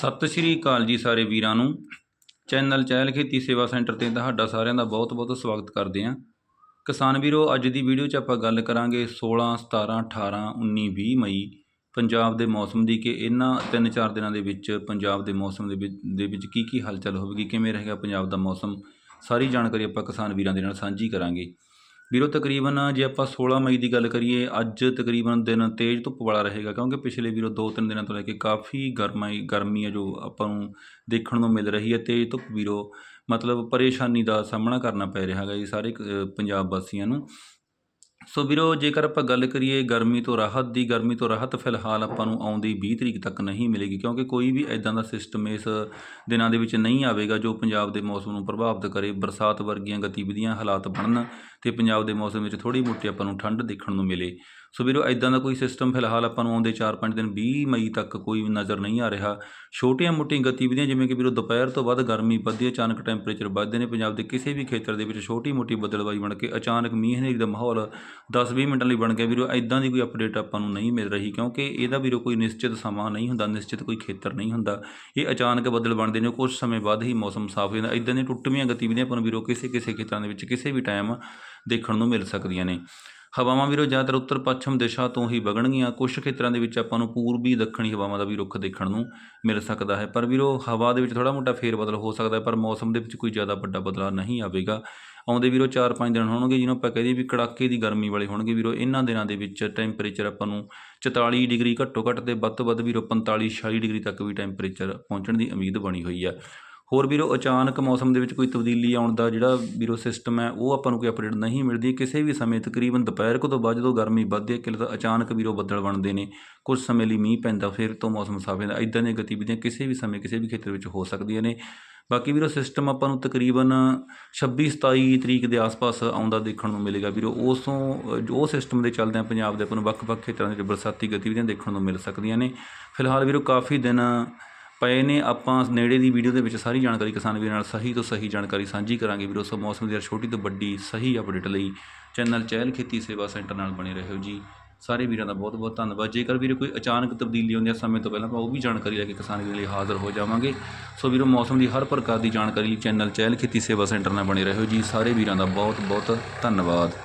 ਸਤਿ ਸ਼੍ਰੀ ਅਕਾਲ ਜੀ ਸਾਰੇ ਵੀਰਾਂ ਨੂੰ। ਚੈਨਲ ਚਹਿਲ ਖੇਤੀ ਸੇਵਾ ਸੈਂਟਰ ਤੇ ਤੁਹਾਡਾ ਸਾਰਿਆਂ ਦਾ ਬਹੁਤ-ਬਹੁਤ ਸਵਾਗਤ ਕਰਦੇ ਹਾਂ। ਕਿਸਾਨ ਵੀਰੋ, ਅੱਜ ਦੀ ਵੀਡੀਓ 'ਚ ਆਪਾਂ ਗੱਲ ਕਰਾਂਗੇ 16 17 18 19 20 ਮਈ, ਪੰਜਾਬ ਦੇ ਮੌਸਮ ਦੀ ਕਿ ਇਹਨਾਂ 3-4 ਦਿਨਾਂ ਦੇ ਵਿੱਚ ਪੰਜਾਬ ਦੇ ਮੌਸਮ ਦੇ ਵਿੱਚ ਦੇ ਵਿੱਚ ਕੀ ਕੀ ਹਲਚਲ ਹੋਵੇਗੀ, ਕਿਵੇਂ ਰਹੇਗਾ ਪੰਜਾਬ ਦਾ ਮੌਸਮ, ਸਾਰੀ ਜਾਣਕਾਰੀ ਆਪਾਂ ਕਿਸਾਨ ਵੀਰਾਂ ਦੇ ਨਾਲ ਸਾਂਝੀ ਕਰਾਂਗੇ। ਵੀਰੋ, ਤਕਰੀਬਨ ਜੇ ਆਪਾਂ 16 ਮਈ ਦੀ ਗੱਲ ਕਰੀਏ, ਅੱਜ ਤਕਰੀਬਨ ਦਿਨ ਤੇਜ਼ ਧੁੱਪ ਵਾਲਾ ਰਹੇਗਾ, ਕਿਉਂਕਿ ਪਿਛਲੇ ਵੀਰੋ 2-3 ਦਿਨਾਂ ਤੋਂ ਲੈ ਕੇ ਕਾਫੀ ਗਰਮਾਈ, ਗਰਮੀ ਹੈ ਜੋ ਆਪਾਂ ਨੂੰ ਦੇਖਣ ਨੂੰ ਮਿਲ ਰਹੀ ਹੈ, ਤੇਜ਼ ਧੁੱਪ ਵੀਰੋ। ਮਤਲਬ ਪਰੇਸ਼ਾਨੀ ਦਾ ਸਾਹਮਣਾ ਕਰਨਾ ਪੈ ਰਿਹਾ ਹੈਗਾ ਜੀ ਸਾਰੇ ਪੰਜਾਬ ਵਾਸੀਆਂ ਨੂੰ। ਸੋ ਵੀਰੋ, ਜੇਕਰ ਆਪਾਂ ਗੱਲ ਕਰੀਏ ਗਰਮੀ ਤੋਂ ਰਾਹਤ ਦੀ, ਗਰਮੀ ਤੋਂ ਰਾਹਤ ਫਿਲਹਾਲ ਆਪਾਂ ਨੂੰ ਆਉਂਦੀ 20 ਤਰੀਕ ਤੱਕ ਨਹੀਂ ਮਿਲੇਗੀ, ਕਿਉਂਕਿ ਕੋਈ ਵੀ ਐਦਾਂ ਦਾ ਸਿਸਟਮ ਇਸ ਦਿਨਾਂ ਦੇ ਵਿੱਚ ਨਹੀਂ ਆਵੇਗਾ ਜੋ ਪੰਜਾਬ ਦੇ ਮੌਸਮ ਨੂੰ ਪ੍ਰਭਾਵਿਤ ਕਰੇ। ਬਰਸਾਤ ਵਰਗੀਆਂ ਗਤੀਵਿਧੀਆਂ, ਹਾਲਾਤ ਬਣਨ ਤੇ ਪੰਜਾਬ ਦੇ ਮੌਸਮ ਵਿੱਚ ਥੋੜੀ ਮੋਟੀ ਆਪਾਂ ਨੂੰ ਠੰਡ ਦੇਖਣ ਨੂੰ ਮਿਲੇ। ਸੋ ਵੀਰੋ ਐਦਾਂ ਦਾ ਕੋਈ ਸਿਸਟਮ ਫਿਲਹਾਲ ਆਪਾਂ ਨੂੰ ਆਉਂਦੇ 4-5 ਦਿਨ 20 ਮਈ ਤੱਕ ਕੋਈ ਨਜ਼ਰ ਨਹੀਂ ਆ ਰਿਹਾ। ਛੋਟੀਆਂ ਮੋਟੀਆਂ ਗਤੀਵਿਧੀਆਂ ਜਿਵੇਂ ਕਿ ਵੀਰੋ, ਦੁਪਹਿਰ ਤੋਂ ਬਾਅਦ ਗਰਮੀ ਵੱਧਦੀ ਹੈ, ਅਚਾਨਕ ਟੈਂਪਰੇਚਰ ਵੱਧਦੇ ਨੇ। ਪੰਜਾਬ ਦੇ ਕਿਸੇ ਵੀ ਖੇਤਰ ਦੇ ਵਿੱਚ ਛੋਟੀ ਮੋਟੀ ਬਦਲਵਾਈ ਬਣ ਕੇ ਅਚਾਨਕ ਮੀਂਹ ਹਨੇਰੀ ਦਾ ਮਾਹੌਲ 10-20 ਮਿੰਟਾਂ ਲਈ ਬਣ ਗਿਆ। ਵੀਰੋ ਐਦਾਂ ਦੀ ਕੋਈ ਅਪਡੇਟ ਆਪਾਂ ਨੂੰ ਨਹੀਂ ਮਿਲ ਰਹੀ ਕਿਉਂਕਿ ਇਹਦਾ ਵੀਰੋ, ਕੋਈ ਨਿਸ਼ਚਿਤ ਸਮਾਂ ਨਹੀਂ ਹੁੰਦਾ, ਨਿਸ਼ਚਿਤ ਕੋਈ ਖੇਤਰ ਨਹੀਂ ਹੁੰਦਾ। ਇਹ ਅਚਾਨਕ ਬਦਲ ਬਣਦੇ ਨੇ ਕੁਝ ਸਮੇਂ ਬਾਅਦ ਹੀ ਮੌਸਮ ਸਾਫ਼ ਹੋ ਜਾਂਦਾ। ਐਦਾਂ ਦੀਆਂ ਟੁੱਟਵੀਆਂ ਗਤੀਵਿਧੀਆਂ ਆਪਾਂ ਨੂੰ ਵੀਰੋ ਕਿਸੇ ਕਿਸੇ ਖੇਤਰਾਂ ਦੇ ਵਿੱਚ ਕਿਸੇ ਵੀ ਟਾਈਮ ਦੇਖਣ ਨੂੰ ਮਿਲ ਸਕਦੀਆਂ ਨੇ। ਹਵਾਵਾਂ ਵੀਰੋ ਜ਼ਿਆਦਾਤਰ ਉੱਤਰ ਪੱਛਮ ਦਿਸ਼ਾ ਤੋਂ ਹੀ ਵਗਣਗੀਆਂ। ਕੁਝ ਖੇਤਰਾਂ ਦੇ ਵਿੱਚ ਆਪਾਂ ਨੂੰ ਪੂਰਬੀ ਦੱਖਣੀ ਹਵਾਵਾਂ ਦਾ ਵੀ ਰੁੱਖ ਦੇਖਣ ਨੂੰ ਮਿਲ ਸਕਦਾ ਹੈ। ਪਰ ਵੀਰੋ, ਹਵਾ ਦੇ ਵਿੱਚ ਥੋੜਾ ਮੋਟਾ ਫੇਰ ਬਦਲ ਹੋ ਸਕਦਾ ਹੈ, ਪਰ ਮੌਸਮ ਦੇ ਵਿੱਚ ਕੋਈ ਜ਼ਿਆਦਾ ਵੱਡਾ ਬਦਲਾਅ ਨਹੀਂ ਆਵੇਗਾ। ਆਉਂਦੇ ਵੀਰੋ 4-5 ਦਿਨ ਹੋਣਗੇ ਜਿਹਨੂੰ ਆਪਾਂ ਕਹਦੇ ਵੀ ਕੜਾਕੇ ਦੀ ਗਰਮੀ ਵਾਲੇ ਹੋਣਗੇ ਵੀਰੋ। ਇਹਨਾਂ ਦਿਨਾਂ ਦੇ ਵਿੱਚ ਟੈਂਪਰੇਚਰ ਆਪਾਂ ਨੂੰ 44 ਡਿਗਰੀ ਘੱਟੋ ਘੱਟ ਤੇ ਵੱਧ ਤੋਂ ਵੱਧ ਵੀਰੋ 45-46 ਡਿਗਰੀ ਤੱਕ ਵੀ ਟੈਂਪਰੇਚਰ ਪਹੁੰਚਣ ਦੀ ਉਮੀਦ ਬਣੀ ਹੋਈ ਹੈ ਹੋਰ ਵੀਰੋ, ਅਚਾਨਕ ਮੌਸਮ ਦੇ ਵਿੱਚ ਕੋਈ ਤਬਦੀਲੀ ਆਉਣ ਦਾ ਜਿਹੜਾ ਵੀਰੋ ਸਿਸਟਮ ਹੈ, ਉਹ ਆਪਾਂ ਨੂੰ ਕੋਈ ਅਪਡੇਟ ਨਹੀਂ ਮਿਲਦੀ। ਕਿਸੇ ਵੀ ਸਮੇਂ ਤਕਰੀਬਨ ਦੁਪਹਿਰ ਕੁ ਤੋਂ ਬਾਅਦ ਜਦੋਂ ਗਰਮੀ ਵੱਧਦੀ ਹੈ ਕਿ ਤਾਂ ਅਚਾਨਕ ਵੀਰੋ ਬੱਦਲ ਬਣਦੇ ਨੇ। ਕੁਝ ਸਮੇਂ ਲਈ ਮੀਂਹ ਪੈਂਦਾ, ਫਿਰ ਤੋਂ ਮੌਸਮ ਸਾਫ਼ ਹੋ ਜਾਂਦਾ। ਇਦਾਂ ਦੀਆਂ ਗਤੀਵਿਧੀਆਂ ਕਿਸੇ ਵੀ ਸਮੇਂ ਕਿਸੇ ਵੀ ਖੇਤਰ ਵਿੱਚ ਹੋ ਸਕਦੀਆਂ ਨੇ। ਬਾਕੀ ਵੀਰੋ ਸਿਸਟਮ ਆਪਾਂ ਨੂੰ ਤਕਰੀਬਨ 26 27 ਤਰੀਕ ਦੇ ਆਸ-ਪਾਸ ਆਉਂਦਾ ਦੇਖਣ ਨੂੰ ਮਿਲੇਗਾ ਵੀਰੋ। ਉਸ ਤੋਂ ਉਹ ਸਿਸਟਮ ਦੇ ਚੱਲਦਿਆਂ ਪੰਜਾਬ ਦੇ ਆਪਾਂ ਨੂੰ ਵੱਖ-ਵੱਖ ਖੇਤਰਾਂ ਦੇ ਵਿੱਚ ਬਰਸਾਤੀ ਗਤੀਵਿਧੀਆਂ ਦੇਖਣ ਨੂੰ ਮਿਲ ਸਕਦੀਆਂ ਨੇ। ਫਿਲਹਾਲ ਵੀਰੋ ਕਾਫੀ ਦਿਨ ਪਏ ਨੇ, ਆਪਾਂ ਨੇੜੇ ਦੀ ਵੀਡੀਓ ਦੇ ਵਿੱਚ ਸਾਰੀ ਜਾਣਕਾਰੀ ਕਿਸਾਨ ਵੀਰਾਂ ਨਾਲ ਸਹੀ ਤੋਂ ਸਹੀ ਜਾਣਕਾਰੀ ਸਾਂਝੀ ਕਰਾਂਗੇ। ਵੀਰੋ, ਸੋ ਮੌਸਮ ਦੀ ਹਰ ਛੋਟੀ ਤੋਂ ਵੱਡੀ ਸਹੀ ਅਪਡੇਟ ਲਈ ਚੈਨਲ ਚਹਿਲ ਖੇਤੀ ਸੇਵਾ ਸੈਂਟਰ ਨਾਲ ਬਣੇ ਰਹੋ ਜੀ। ਸਾਰੇ ਵੀਰਾਂ ਦਾ ਬਹੁਤ ਬਹੁਤ ਧੰਨਵਾਦ। ਜੇਕਰ ਵੀਰੇ ਕੋਈ ਅਚਾਨਕ ਤਬਦੀਲੀ ਆਉਂਦੀ ਹੈ ਸਮੇਂ ਤੋਂ ਪਹਿਲਾਂ ਆਪਾਂ ਉਹ ਵੀ ਜਾਣਕਾਰੀ ਲੈ ਕੇ ਕਿਸਾਨ ਵੀਰਾਂ ਲਈ ਹਾਜ਼ਰ ਹੋ ਜਾਵਾਂਗੇ। ਸੋ ਵੀਰੋ, ਮੌਸਮ ਦੀ ਹਰ ਪ੍ਰਕਾਰ ਦੀ ਜਾਣਕਾਰੀ ਲਈ ਚੈਨਲ ਚਹਿਲ ਖੇਤੀ ਸੇਵਾ ਸੈਂਟਰ ਨਾਲ ਬਣੇ ਰਹੋ ਜੀ। ਸਾਰੇ ਵੀਰਾਂ ਦਾ ਬਹੁਤ ਬਹੁਤ ਧੰਨਵਾਦ।